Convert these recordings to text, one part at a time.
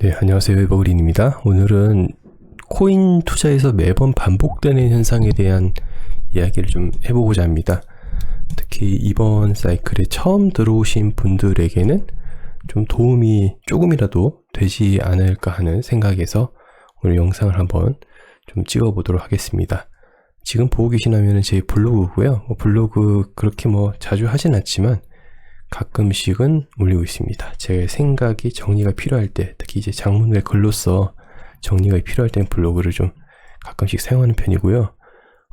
네, 안녕하세요. 버그린입니다. 오늘은 코인 투자에서 매번 반복되는 현상에 대한 이야기를 좀 해보고자 합니다. 특히 이번 사이클에 처음 들어오신 분들에게는 좀 도움이 조금이라도 되지 않을까 하는 생각에서 오늘 영상을 한번 좀 찍어보도록 하겠습니다. 지금 보고 계시다면 제 블로그고요. 뭐 블로그 그렇게 뭐 자주 하진 않지만 가끔씩은 올리고 있습니다. 제 생각이 정리가 필요할 때, 특히 이제 장문의 글로써 정리가 필요할 때는 블로그를 좀 가끔씩 사용하는 편이고요.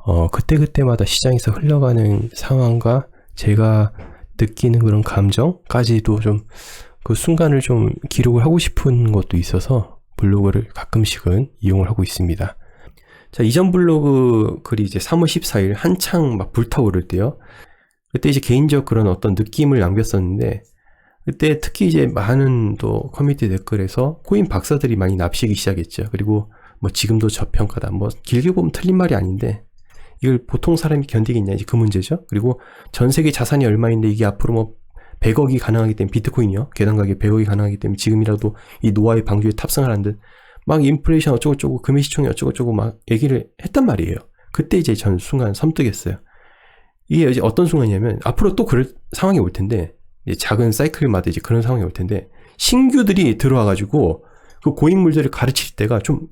어, 그때그때마다 시장에서 흘러가는 상황과 제가 느끼는 그런 감정까지도 좀 그 순간을 좀 기록을 하고 싶은 것도 있어서 블로그를 가끔씩은 이용을 하고 있습니다. 자, 이전 블로그 글이 이제 3월 14일 한창 막 불타오를 때요. 그때 이제 개인적 그런 어떤 느낌을 남겼었는데, 그때 특히 이제 많은 또 커뮤니티 댓글에서 코인 박사들이 많이 납시기 시작했죠. 그리고 뭐 지금도 저평가다. 뭐 길게 보면 틀린 말이 아닌데, 이걸 보통 사람이 견디겠냐, 이제 그 문제죠. 그리고 전 세계 자산이 얼마인데 이게 앞으로 뭐 100억이 가능하기 때문에 비트코인이요. 계단 가격 100억이 가능하기 때문에 지금이라도 이 노아의 방주에 탑승을 하는 듯 막 인플레이션 어쩌고저쩌고 금의 시총이 어쩌고저쩌고 막 얘기를 했단 말이에요. 그때 이제 전 순간 섬뜩했어요. 이게 이제 어떤 순간이냐면 앞으로 또 그럴 상황이 올 텐데 작은 사이클마다 이제 그런 상황이 올 텐데 신규들이 들어와 가지고 그 고인물들을 가르칠 때가 좀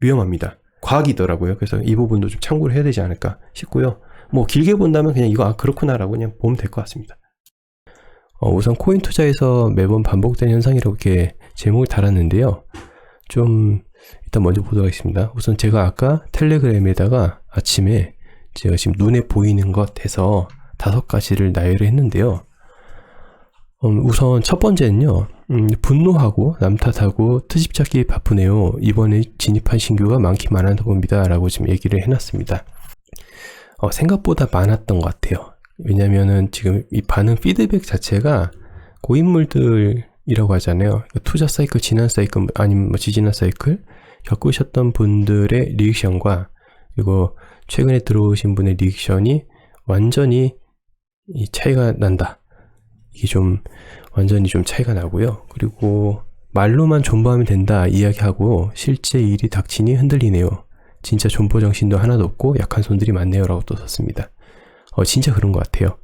위험합니다. 과학이더라고요. 그래서 이 부분도 좀 참고를 해야 되지 않을까 싶고요. 뭐 길게 본다면 그냥 이거 아 그렇구나라고 그냥 보면 될 것 같습니다. 어, 우선 코인 투자에서 매번 반복되는 현상이라고 이렇게 제목을 달았는데요. 좀 일단 먼저 보도록 하겠습니다. 우선 제가 아까 텔레그램에다가 아침에 제가 지금 눈에 보이는 것 해서 다섯 가지를 나열을 했는데요. 음, 우선 첫 번째는요. 음, 분노하고 남 탓하고 트집 찾기 바쁘네요. 이번에 진입한 신규가 많긴 많았나 봅니다. 라고 지금 얘기를 해놨습니다. 어, 생각보다 많았던 것 같아요. 왜냐면은 지금 이 반응 피드백 자체가 고인물들이라고 하잖아요. 그러니까 투자 사이클, 지난 사이클, 아니면 뭐 지지난 사이클 겪으셨던 분들의 리액션과 그리고 최근에 들어오신 분의 리액션이 완전히 이 차이가 난다. 이게 좀 완전히 좀 차이가 나고요. 그리고 말로만 존버하면 된다 이야기하고 실제 일이 닥치니 흔들리네요. 진짜 존버 정신도 하나도 없고 약한 손들이 많네요라고 또 썼습니다. 어 진짜 그런 것 같아요.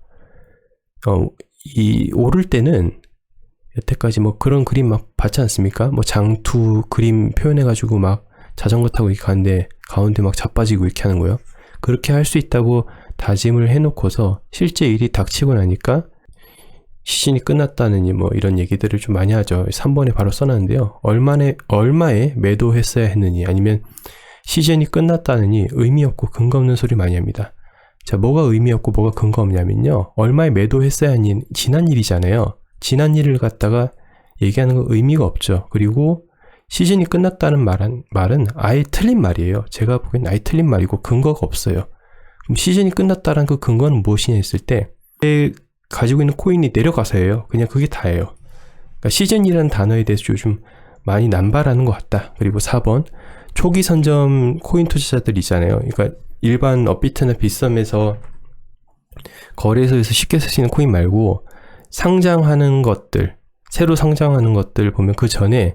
어이 오를 때는 여태까지 뭐 그런 그림 막 봤지 않습니까? 뭐 장투 그림 표현해가지고 막 자전거 타고 이렇게 가는데 가운데 막 자빠지고 이렇게 하는 거요. 그렇게 할 수 있다고 다짐을 해놓고서 실제 일이 닥치고 나니까 시즌이 끝났다느니 뭐 이런 얘기들을 좀 많이 하죠. 3번에 바로 써놨는데요. 얼마에, 얼마에 매도했어야 했느니 아니면 시즌이 끝났다느니 의미 없고 근거 없는 소리 많이 합니다. 자, 뭐가 의미 없고 뭐가 근거 없냐면요. 얼마에 매도했어야 하니 지난 일이잖아요. 지난 일을 갖다가 얘기하는 건 의미가 없죠. 그리고 시즌이 끝났다는 말은, 말은 아예 틀린 말이에요. 제가 보기엔 아예 틀린 말이고 근거가 없어요. 그럼 시즌이 끝났다는 그 근거는 무엇이냐 했을 때, 가지고 있는 코인이 내려가서예요. 그냥 그게 다예요. 그러니까 시즌이라는 단어에 대해서 요즘 많이 남발하는 것 같다. 그리고 4번, 초기 선점 코인 투자자들 있잖아요. 그러니까 일반 업비트나 빗썸에서 거래소에서 쉽게 쓸 수 있는 코인 말고 상장하는 것들, 새로 상장하는 것들 보면 그 전에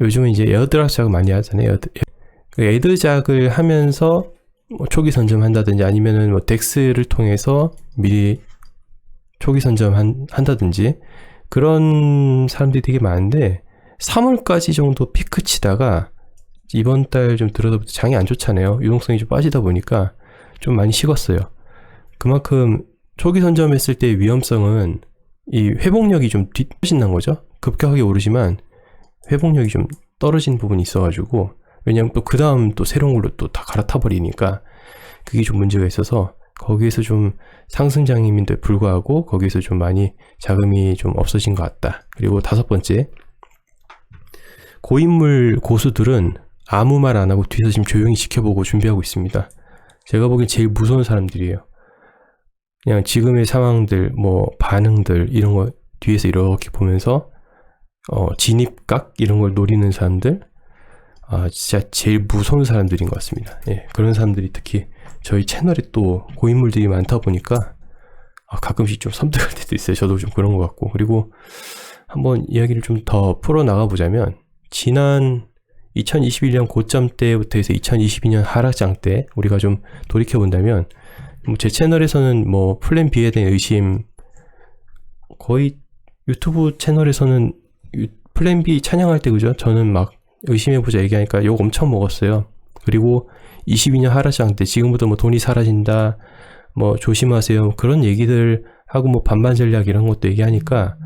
요즘은 이제 에어드랍작을 많이 하잖아요. 에어드, 그 에드작을 하면서 뭐 초기 선점한다든지 아니면은 뭐 덱스를 통해서 미리 초기 선점 한, 한다든지 그런 사람들이 되게 많은데 3월까지 정도 피크 치다가 이번 달 좀 들어서부터 장이 안 좋잖아요. 유동성이 좀 빠지다 보니까 좀 많이 식었어요. 그만큼 초기 선점했을 때의 위험성은 이 회복력이 좀 뒤집어진다는 거죠. 급격하게 오르지만 회복력이 좀 떨어진 부분이 있어가지고 왜냐면 또 그 다음 또 새로운 걸로 또 다 갈아타 버리니까 그게 좀 문제가 있어서 거기에서 좀 상승장임인데 불구하고 거기에서 좀 많이 자금이 좀 없어진 것 같다. 그리고 다섯 번째 고인물 고수들은 아무 말 안 하고 뒤에서 지금 조용히 지켜보고 준비하고 있습니다. 제가 보기엔 제일 무서운 사람들이에요. 그냥 지금의 상황들, 뭐 반응들 이런 거 뒤에서 이렇게 보면서 어, 진입각 이런 걸 노리는 사람들, 아 진짜 제일 무서운 사람들인 것 같습니다. 예, 그런 사람들이 특히 저희 채널에 또 고인물들이 많다 보니까 아, 가끔씩 좀 섬뜩할 때도 있어요. 저도 좀 그런 것 같고 그리고 한번 이야기를 좀 더 풀어 나가 보자면 지난 2021년 고점 때부터 해서 2022년 하락장 때 우리가 좀 돌이켜 본다면 뭐제 채널에서는 뭐 플랜 B에 대한 의심 거의 유튜브 채널에서는 유- 플랜 B 찬양할 때 그죠? 저는 막 의심해보자 얘기하니까 욕 엄청 먹었어요. 그리고 22년 하락장 때 지금부터 뭐 돈이 사라진다, 뭐 조심하세요 그런 얘기들 하고 뭐 반반 전략 이런 것도 얘기하니까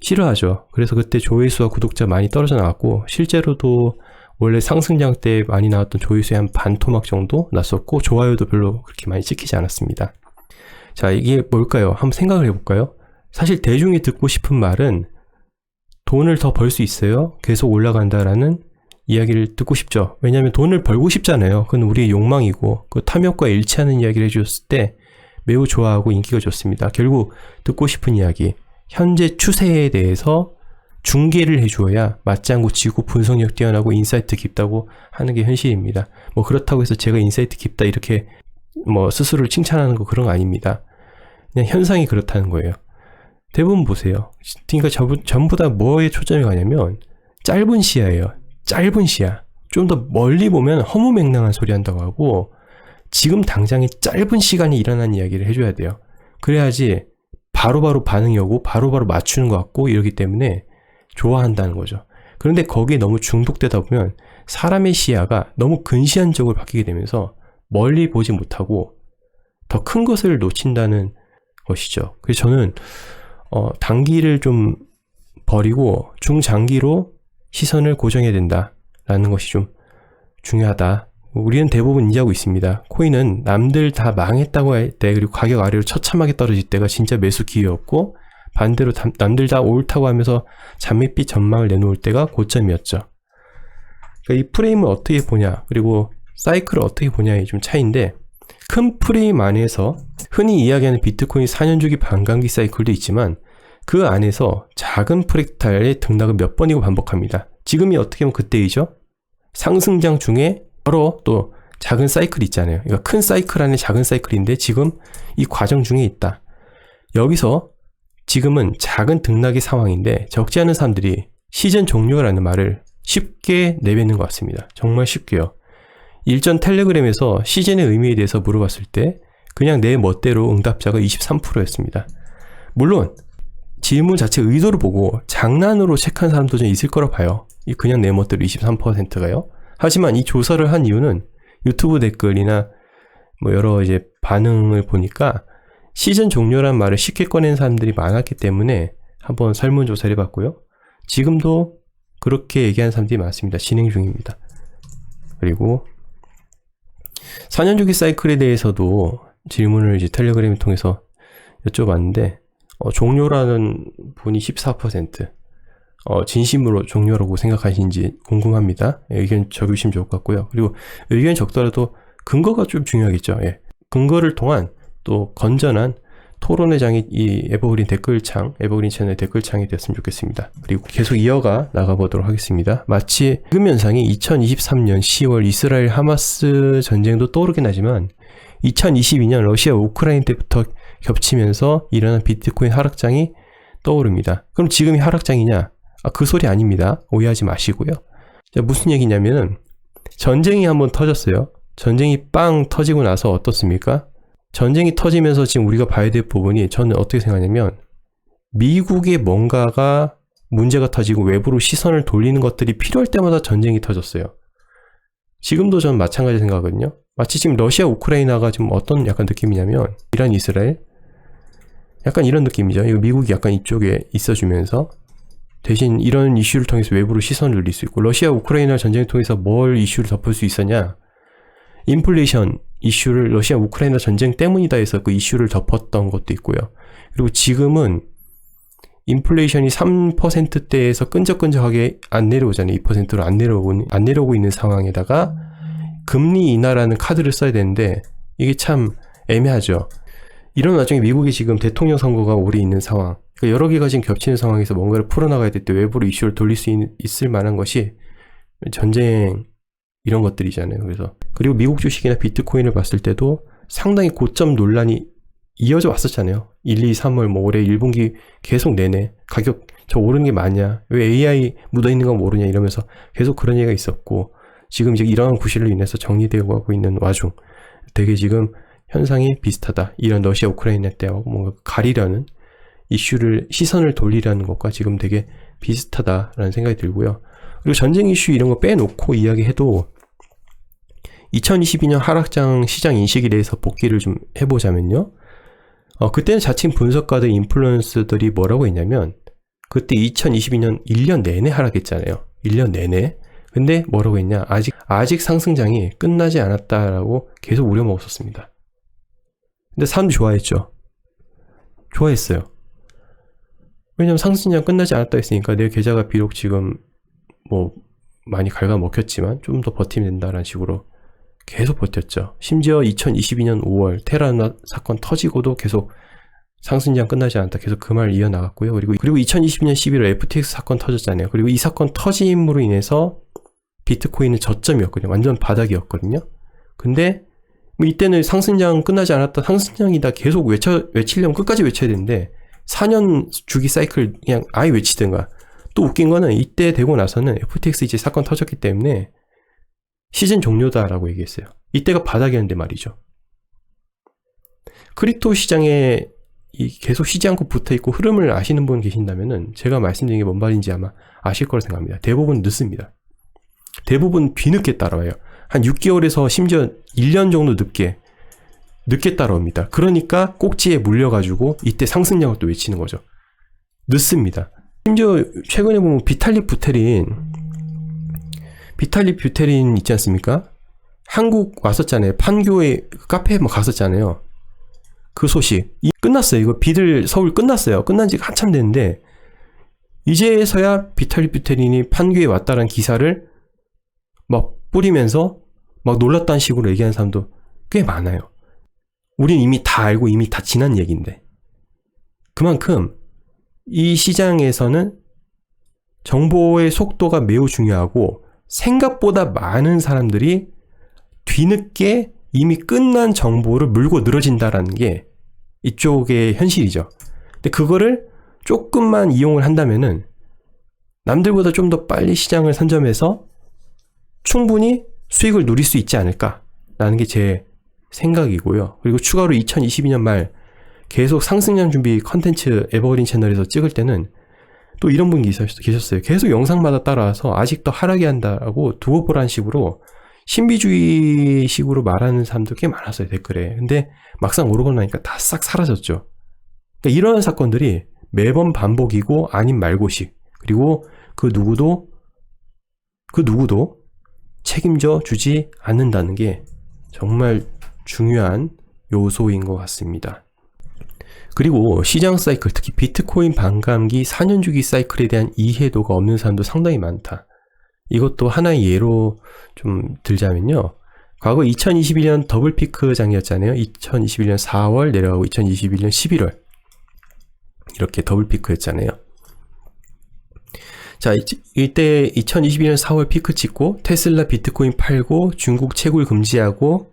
싫어하죠. 그래서 그때 조회수와 구독자 많이 떨어져 나왔고 실제로도 원래 상승장 때 많이 나왔던 조회수의 한 반 토막 정도 났었고 좋아요도 별로 그렇게 많이 찍히지 않았습니다. 자 이게 뭘까요? 한번 생각을 해볼까요? 사실 대중이 듣고 싶은 말은 돈을 더 벌 수 있어요. 계속 올라간다라는 이야기를 듣고 싶죠. 왜냐하면 돈을 벌고 싶잖아요. 그건 우리의 욕망이고 그 탐욕과 일치하는 이야기를 해주셨을 때 매우 좋아하고 인기가 좋습니다. 결국 듣고 싶은 이야기, 현재 추세에 대해서 중계를 해주어야 맞장구 치고 분석력 뛰어나고 인사이트 깊다고 하는 게 현실입니다. 뭐 그렇다고 해서 제가 인사이트 깊다 이렇게 뭐 스스로를 칭찬하는 거 그런 거 아닙니다. 그냥 현상이 그렇다는 거예요. 대부분 보세요. 그러니까 전부, 전부 다 뭐에 초점이 가냐면 짧은 시야예요. 짧은 시야. 좀 더 멀리 보면 허무맹랑한 소리 한다고 하고 지금 당장에 짧은 시간에 일어난 이야기를 해줘야 돼요. 그래야지 바로바로 반응이 오고 바로 바로 맞추는 것 같고 이러기 때문에 좋아한다는 거죠. 그런데 거기에 너무 중독되다 보면 사람의 시야가 너무 근시안적으로 바뀌게 되면서 멀리 보지 못하고 더 큰 것을 놓친다는 것이죠. 그래서 저는 어, 단기를 좀 버리고 중장기로 시선을 고정해야 된다라는 것이 좀 중요하다. 우리는 대부분 인지하고 있습니다. 코인은 남들 다 망했다고 할 때 그리고 가격 아래로 처참하게 떨어질 때가 진짜 매수 기회였고 반대로 담- 남들 다 옳다고 하면서 잔밋빛 전망을 내놓을 때가 고점이었죠. 그러니까 이 프레임을 어떻게 보냐 그리고 사이클을 어떻게 보냐의 좀 차이인데 큰 프레임 안에서 흔히 이야기하는 비트코인 4년 주기 반감기 사이클도 있지만 그 안에서 작은 프랙탈의 등락을 몇 번이고 반복합니다. 지금이 어떻게 보면 그때이죠. 상승장 중에 여러 또 작은 사이클이 있잖아요. 그러니까 큰 사이클 안에 작은 사이클인데 지금 이 과정 중에 있다. 여기서 지금은 작은 등락의 상황인데 적지 않은 사람들이 시즌 종료라는 말을 쉽게 내뱉는 것 같습니다. 정말 쉽게요. 일전 텔레그램에서 시즌의 의미에 대해서 물어봤을 때 그냥 내 멋대로 응답자가 23%였습니다. 물론 질문 자체 의도를 보고 장난으로 체크한 사람도 좀 있을 거라 봐요. 이 그냥 내 멋대로 23%가요. 하지만 이 조사를 한 이유는 유튜브 댓글이나 뭐 여러 이제 반응을 보니까 시즌 종료란 말을 쉽게 꺼낸 사람들이 많았기 때문에 한번 설문조사를 해봤고요. 지금도 그렇게 얘기하는 사람들이 많습니다. 진행 중입니다. 그리고 4년 주기 사이클에 대해서도 질문을 이제 텔레그램을 통해서 여쭤봤는데 어, 종료라는 분이 14%, 어, 진심으로 종료라고 생각하시는지 궁금합니다. 예, 의견 적으시면 좋을 것 같고요. 그리고 의견 적더라도 근거가 좀 중요하겠죠. 예. 근거를 통한 또 건전한 토론의 장이 이 에버그린 댓글창, 에버그린 채널 댓글창이 됐으면 좋겠습니다. 그리고 계속 이어가 나가보도록 하겠습니다. 마치 지금 현상이 2023년 10월 이스라엘 하마스 전쟁도 떠오르긴 하지만 2022년 러시아 우크라이나 때부터 겹치면서 일어난 비트코인 하락장이 떠오릅니다. 그럼 지금이 하락장이냐? 아, 그 소리 아닙니다. 오해하지 마시고요. 자, 무슨 얘기냐면은 전쟁이 한번 터졌어요. 전쟁이 빵 터지고 나서 어떻습니까? 전쟁이 터지면서 지금 우리가 봐야 될 부분이 저는 어떻게 생각하냐면 미국의 뭔가가 문제가 터지고 외부로 시선을 돌리는 것들이 필요할 때마다 전쟁이 터졌어요. 지금도 저는 마찬가지 생각하거든요. 마치 지금 러시아 우크라이나가 지금 어떤 약간 느낌이냐면 이란 이스라엘 약간 이런 느낌이죠. 이거 미국이 약간 이쪽에 있어주면서 대신 이런 이슈를 통해서 외부로 시선을 돌릴 수 있고 러시아 우크라이나 전쟁을 통해서 뭘 이슈를 덮을 수 있었냐? 인플레이션 이슈를 러시아 우크라이나 전쟁 때문이다 해서 그 이슈를 덮었던 것도 있고요. 그리고 지금은 인플레이션이 3%대에서 끈적끈적하게 안 내려오잖아요. 2%로 안 내려오고, 안 내려오고 있는 상황에다가 금리 인하라는 카드를 써야 되는데 이게 참 애매하죠. 이런 와중에 미국이 지금 대통령 선거가 오래 있는 상황, 그러니까 여러 개가 지금 겹치는 상황에서 뭔가를 풀어나가야 될 때 외부로 이슈를 돌릴 수 있, 있을 만한 것이 전쟁 이런 것들이잖아요. 그래서 그리고 미국 주식이나 비트코인을 봤을 때도 상당히 고점 논란이 이어져 왔었잖아요. 1, 2, 3월 뭐 올해 1분기 계속 내내 가격 저 오르는 게 맞냐? 왜 AI 묻어 있는 건 모르냐 이러면서 계속 그런 얘기가 있었고 지금 이제 이러한 구실로 인해서 정리되어 가고 있는 와중 되게 지금 현상이 비슷하다. 이런 러시아 우크라이나 때하고 뭔가 가리려는 이슈를 시선을 돌리려는 것과 지금 되게 비슷하다라는 생각이 들고요. 그리고 전쟁 이슈 이런 거 빼놓고 이야기해도 2022년 하락장 시장 인식에 대해서 복귀를 좀 해보자면요. 어, 그때는 자칭 분석가들, 인플루언서들이 뭐라고 했냐면, 그때 2022년 1년 내내 하락했잖아요. 1년 내내. 근데 뭐라고 했냐? 아직, 아직 상승장이 끝나지 않았다라고 계속 우려먹었었습니다. 근데 사람들이 좋아했죠. 좋아했어요. 왜냐면 상승장 끝나지 않았다 했으니까 내 계좌가 비록 지금 뭐 많이 갉아먹혔지만 좀 더 버티면 된다라는 식으로 계속 버텼죠. 심지어 2022년 5월 테라나 사건 터지고도 계속 상승장 끝나지 않았다. 계속 그 말 이어나갔고요. 그리고, 그리고 2022년 11월 FTX 사건 터졌잖아요. 그리고 이 사건 터짐으로 인해서 비트코인은 저점이었거든요. 완전 바닥이었거든요. 근데 뭐 이때는 상승장 끝나지 않았다. 상승장이다. 계속 외쳐, 외치려면 끝까지 외쳐야 되는데 4년 주기 사이클 그냥 아예 외치든가. 또 웃긴 거는 이때 되고 나서는 FTX 이제 사건 터졌기 때문에 시즌 종료다라고 얘기했어요. 이때가 바닥이었는데 말이죠. 크립토 시장에 계속 쉬지 않고 붙어 있고 흐름을 아시는 분 계신다면은 제가 말씀드린 게 뭔 말인지 아마 아실 거라 생각합니다. 대부분 늦습니다. 대부분 뒤늦게 따라와요. 한 6개월에서 심지어 1년 정도 늦게 늦게 따라옵니다. 그러니까 꼭지에 물려가지고 이때 상승량을 또 외치는 거죠. 늦습니다. 심지어 최근에 보면 비탈리 부테린 비탈리 뷰테린 있지 않습니까? 한국 왔었잖아요. 판교에 카페에 뭐 갔었잖아요. 그 소식. 이 끝났어요. 이거 비들 서울 끝났어요. 끝난 지 한참 됐는데 이제서야 비탈리 뷰테린이 판교에 왔다는 기사를 막 뿌리면서 막 놀랐다는 식으로 얘기하는 사람도 꽤 많아요. 우린 이미 다 알고 이미 다 지난 얘기인데. 그만큼 이 시장에서는 정보의 속도가 매우 중요하고 생각보다 많은 사람들이 뒤늦게 이미 끝난 정보를 물고 늘어진다라는 게 이쪽의 현실이죠. 근데 그거를 조금만 이용을 한다면은 남들보다 좀 더 빨리 시장을 선점해서 충분히 수익을 누릴 수 있지 않을까라는 게 제 생각이고요. 그리고 추가로 2022년 말 계속 상승량 준비 컨텐츠 에버그린 채널에서 찍을 때는 또 이런 분이 계셨어요. 계속 영상마다 따라와서 아직도 하락이 한다고 두고 보라는 식으로 신비주의 식으로 말하는 사람들 꽤 많았어요, 댓글에. 근데 막상 오르고 나니까 다 싹 사라졌죠. 그러니까 이런 사건들이 매번 반복이고 아닌 말고식. 그리고 그 누구도, 그 누구도 책임져 주지 않는다는 게 정말 중요한 요소인 것 같습니다. 그리고 시장 사이클, 특히 비트코인 반감기 4년 주기 사이클에 대한 이해도가 없는 사람도 상당히 많다. 이것도 하나의 예로 좀 들자면요. 과거 2021년 더블 피크 장이었잖아요. 2021년 4월 내려가고 2021년 11월. 이렇게 더블 피크였잖아요. 자, 이때 2022년 4월 피크 찍고 테슬라 비트코인 팔고 중국 채굴 금지하고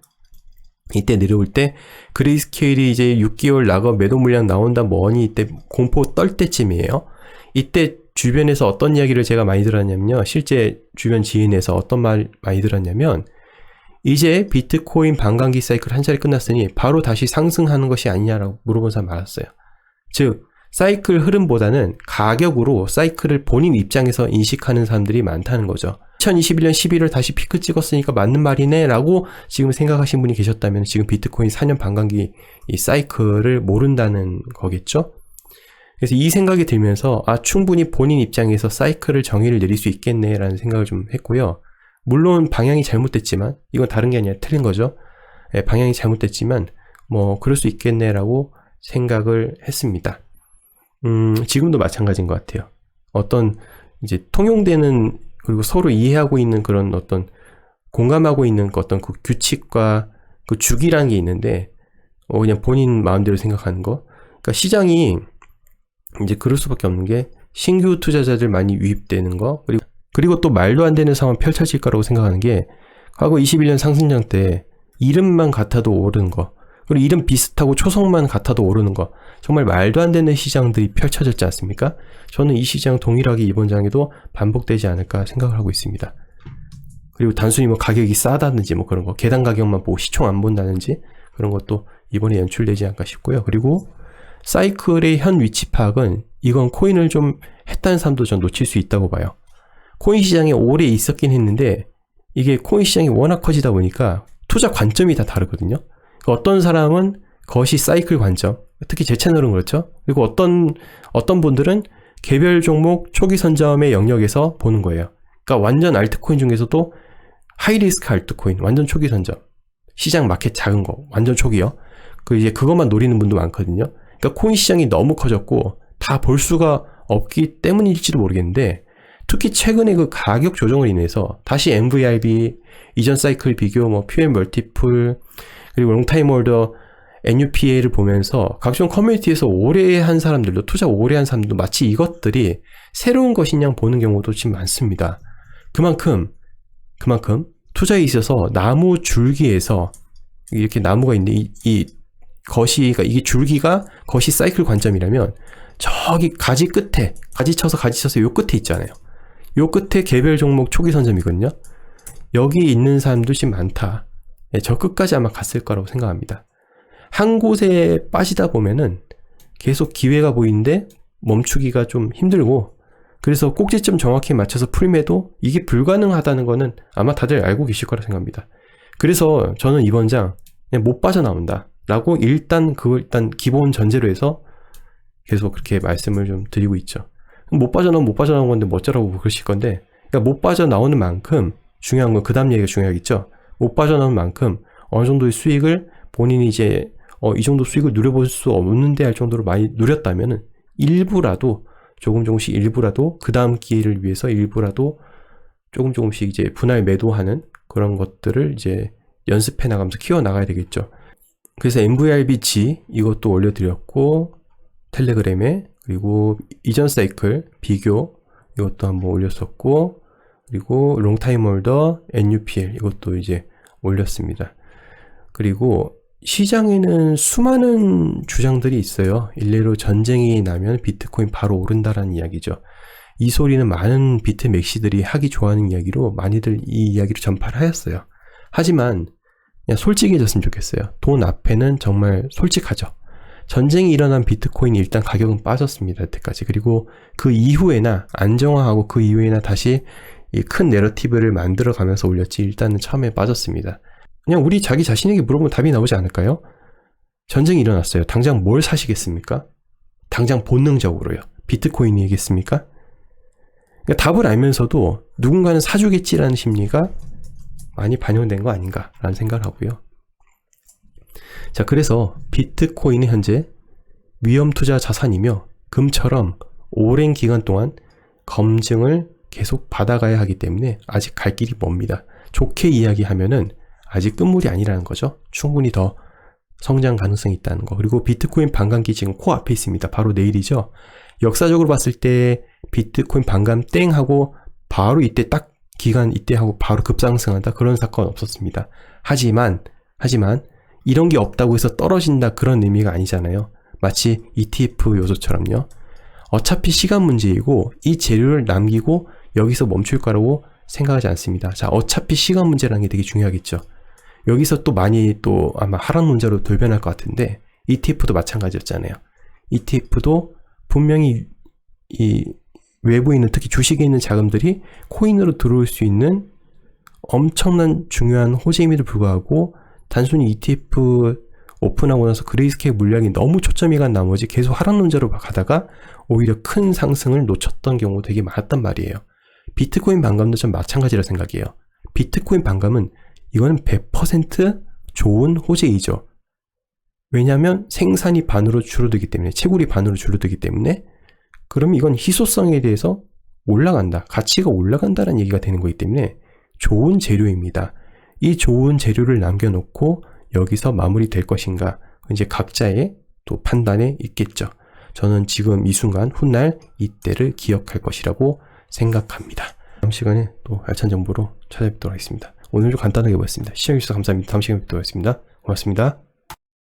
이때 내려올 때 그레이스케일이 이제 6개월 나가 매도 물량 나온다 뭐니 이때 공포 떨 때쯤이에요. 이때 주변에서 어떤 이야기를 제가 많이 들었냐면요. 실제 주변 지인에서 어떤 말 많이 들었냐면 이제 비트코인 반감기 사이클 한 차례 끝났으니 바로 다시 상승하는 것이 아니냐라고 물어본 사람 많았어요. 즉 사이클 흐름보다는 가격으로 사이클을 본인 입장에서 인식하는 사람들이 많다는 거죠. 2021년 11월 다시 피크 찍었으니까 맞는 말이네 라고 지금 생각하신 분이 계셨다면 지금 비트코인 4년 반감기 이 사이클을 모른다는 거겠죠? 그래서 이 생각이 들면서 아 충분히 본인 입장에서 사이클을 정의를 내릴 수 있겠네 라는 생각을 좀 했고요. 물론 방향이 잘못됐지만 이건 다른 게 아니라 틀린 거죠. 예, 방향이 잘못됐지만 뭐 그럴 수 있겠네 라고 생각을 했습니다. 음, 지금도 마찬가지인 것 같아요. 어떤 이제 통용되는 그리고 서로 이해하고 있는 그런 어떤 공감하고 있는 그 어떤 그 규칙과 그 주기라는 게 있는데 어 그냥 본인 마음대로 생각하는 거. 그러니까 시장이 이제 그럴 수밖에 없는 게 신규 투자자들 많이 유입되는 거 그리고 그리고 또 말도 안 되는 상황 펼쳐질 거라고 생각하는 게 과거 21년 상승장 때 이름만 같아도 오른 거 그리고 이름 비슷하고 초성만 같아도 오르는 거. 정말 말도 안 되는 시장들이 펼쳐졌지 않습니까? 저는 이 시장 동일하게 이번 장에도 반복되지 않을까 생각을 하고 있습니다. 그리고 단순히 뭐 가격이 싸다든지 뭐 그런 거, 계단 가격만 보고 시총 안 본다든지 그런 것도 이번에 연출되지 않을까 싶고요. 그리고 사이클의 현 위치 파악은 이건 코인을 좀 했다는 사람도 전 놓칠 수 있다고 봐요. 코인 시장에 오래 있었긴 했는데 이게 코인 시장이 워낙 커지다 보니까 투자 관점이 다 다르거든요. 어떤 사람은 그것이 사이클 관점, 특히 제 채널은 그렇죠. 그리고 어떤 어떤 분들은 개별 종목 초기 선점의 영역에서 보는 거예요. 그러니까 완전 알트코인 중에서도 하이리스크 알트코인, 완전 초기 선점, 시장 마켓 작은 거, 완전 초기요. 그 이제 그것만 노리는 분도 많거든요. 그러니까 코인 시장이 너무 커졌고 다 볼 수가 없기 때문일지도 모르겠는데 특히 최근에 그 가격 조정을 인해서 다시 MVRB, 이전 사이클 비교, 뭐 퓨엔 멀티플, 그리고 롱타임 홀더, NUPA를 보면서 각종 커뮤니티에서 오래 한 사람들도 투자 오래 한 사람들도 마치 이것들이 새로운 것이냐 보는 경우도 지금 많습니다. 그만큼 그만큼 투자에 있어서 나무 줄기에서 이렇게 나무가 있는데 이, 이 것이 그러니까 이게 줄기가 것이 사이클 관점이라면 저기 가지 끝에 가지 쳐서 가지 쳐서 요 끝에 있잖아요. 요 끝에 개별 종목 초기 선점이거든요. 여기 있는 사람도 지금 많다. 예, 저 끝까지 아마 갔을 거라고 생각합니다. 한 곳에 빠지다 보면은 계속 기회가 보이는데 멈추기가 좀 힘들고 그래서 꼭지점 정확히 맞춰서 풀매도 이게 불가능하다는 거는 아마 다들 알고 계실 거라 생각합니다. 그래서 저는 이번 장 그냥 못 빠져나온다. 라고 일단 그 일단 기본 전제로 해서 계속 그렇게 말씀을 좀 드리고 있죠. 못 빠져나오면 못 빠져나온 건데 뭐 어쩌라고 그러실 건데 그러니까 못 빠져나오는 만큼 중요한 건 그 다음 얘기가 중요하겠죠. 못 빠져나오는 만큼 어느 정도의 수익을 본인이 이제 어, 이 정도 수익을 누려볼 수 없는데 할 정도로 많이 누렸다면은 일부라도 조금 조금씩 일부라도 그 다음 기회를 위해서 일부라도 조금 조금씩 이제 분할 매도하는 그런 것들을 이제 연습해 나가면서 키워 나가야 되겠죠. 그래서 MVRBG 이것도 올려드렸고 텔레그램에 그리고 이전 사이클 비교 이것도 한번 올렸었고 그리고 롱타임 홀더 NUPL 이것도 이제 올렸습니다. 그리고 시장에는 수많은 주장들이 있어요. 일례로 전쟁이 나면 비트코인 바로 오른다라는 이야기죠. 이 소리는 많은 비트 맥시들이 하기 좋아하는 이야기로 많이들 이 이야기를 전파를 하였어요. 하지만 그냥 솔직해졌으면 좋겠어요. 돈 앞에는 정말 솔직하죠. 전쟁이 일어난 비트코인이 일단 가격은 빠졌습니다. 여태까지. 그리고 그 이후에나 안정화하고 그 이후에나 다시 이 큰 내러티브를 만들어 가면서 올렸지 일단은 처음에 빠졌습니다. 그냥 우리 자기 자신에게 물어보면 답이 나오지 않을까요? 전쟁이 일어났어요. 당장 뭘 사시겠습니까? 당장 본능적으로요. 비트코인이겠습니까? 그러니까 답을 알면서도 누군가는 사주겠지라는 심리가 많이 반영된 거 아닌가라는 생각을 하고요. 자, 그래서 비트코인은 현재 위험 투자 자산이며 금처럼 오랜 기간 동안 검증을 계속 받아가야 하기 때문에 아직 갈 길이 멉니다. 좋게 이야기하면은 아직 끝물이 아니라는 거죠. 충분히 더 성장 가능성이 있다는 거. 그리고 비트코인 반감기 지금 코앞에 있습니다. 바로 내일이죠. 역사적으로 봤을 때 비트코인 반감 땡 하고 바로 이때 딱 기간 이때 하고 바로 급상승한다 그런 사건 없었습니다. 하지만 하지만 이런 게 없다고 해서 떨어진다 그런 의미가 아니잖아요. 마치 ETF 요소처럼요. 어차피 시간 문제이고 이 재료를 남기고 여기서 멈출 거라고 생각하지 않습니다. 자, 어차피 시간 문제라는 게 되게 중요하겠죠. 여기서 또 많이 또 아마 하락 문제로 돌변할 것 같은데 ETF도 마찬가지였잖아요. ETF도 분명히 이 외부에 있는 특히 주식에 있는 자금들이 코인으로 들어올 수 있는 엄청난 중요한 호재임에도 불구하고 단순히 ETF 오픈하고 나서 그레이스케일 물량이 너무 초점이 간 나머지 계속 하락 논제로 가다가 오히려 큰 상승을 놓쳤던 경우 되게 많았단 말이에요. 비트코인 반감도 좀 마찬가지라 생각이에요. 비트코인 반감은 이거는 100% 좋은 호재이죠. 왜냐하면 생산이 반으로 줄어들기 때문에 채굴이 반으로 줄어들기 때문에 그럼 이건 희소성에 대해서 올라간다. 가치가 올라간다는 얘기가 되는 거기 때문에 좋은 재료입니다. 이 좋은 재료를 남겨놓고 여기서 마무리될 것인가. 이제 각자의 또 판단에 있겠죠. 저는 지금 이 순간 훗날 이때를 기억할 것이라고 생각합니다. 다음 시간에 또 알찬 정보로 찾아뵙도록 하겠습니다. 오늘도 간단하게 보였습니다. 시청해주셔서 감사합니다. 다음 시간에 뵙도록 하겠습니다. 고맙습니다.